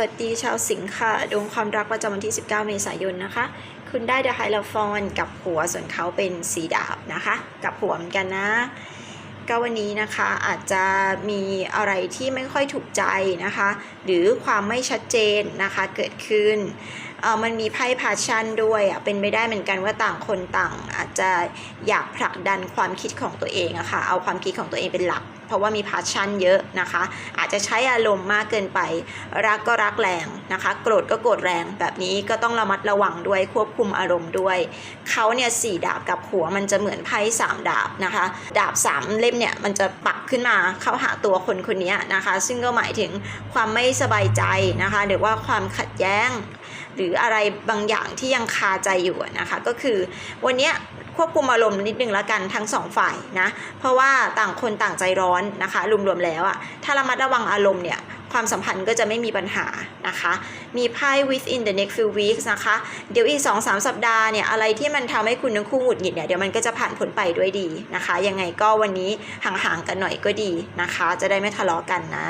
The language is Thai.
วัสดีชาวสิงค์ค่ะ ดวงความรักประจำวันที่ 19 เมษายนนะคะ คุณได้เดอะไฮลาฟอนกับหัวส่วนเขาเป็นสีดาบนะคะ กับหัวเหมือนกันนะ ก็วันนี้นะคะอาจจะมีอะไรที่ไม่ค่อยถูกใจนะคะ หรือความไม่ชัดเจนนะคะเกิดขึ้นเออมันมีไพ่พาชันด้วยอะเป็นไปได้เหมือนกันว่าต่างคนต่าง อาจจะอยากผลักดันความคิดของตัวเองอะค่ะเอาความคิดของตัวเองเป็นหลัก เพราะว่ามีพาชันเยอะนะคะ อาจจะใช้อารมณ์มากเกินไป รักก็รักแรง นะคะโกรธก็โกรธแรงแบบนี้ก็ต้องระมัดระวังด้วยควบคุมอารมณ์ด้วยเขาเนี่ยสี่ดาบกับหัวมันจะเหมือนไพ่สามดาบนะคะ ดาบสามเล่มเนี่ยมันจะปักขึ้นมาเข้าหาตัวคนคนนี้นะคะ ซึ่งก็หมายถึงความไม่สบายใจนะคะ หรือว่าความขัดแย้ง หรืออะไรบางอย่างที่ยังคาใจอยู่นะคะ ก็คือวันนี้ควบคุมอารมณ์นิดนึงแล้วกันทั้งสองฝ่ายนะ เพราะว่าต่างคนต่างใจร้อนนะคะรวมๆแล้วอะถ้าระมัดระวังอารมณ์เนี่ย ความสัมพันธ์ก็จะไม่มีปัญหานะคะ มีไพ่ within the next few weeks นะคะ เดี๋ยวอีก 2-3 สัปดาห์เนี่ย อะไรที่มันทำให้คุณทั้งคู่หงุดหงิดเนี่ย เดี๋ยวมันก็จะผ่านพ้นไปด้วยดีนะคะ ยังไงก็วันนี้ห่างๆกันหน่อยก็ดีนะคะ จะได้ไม่ทะเลาะกันนะ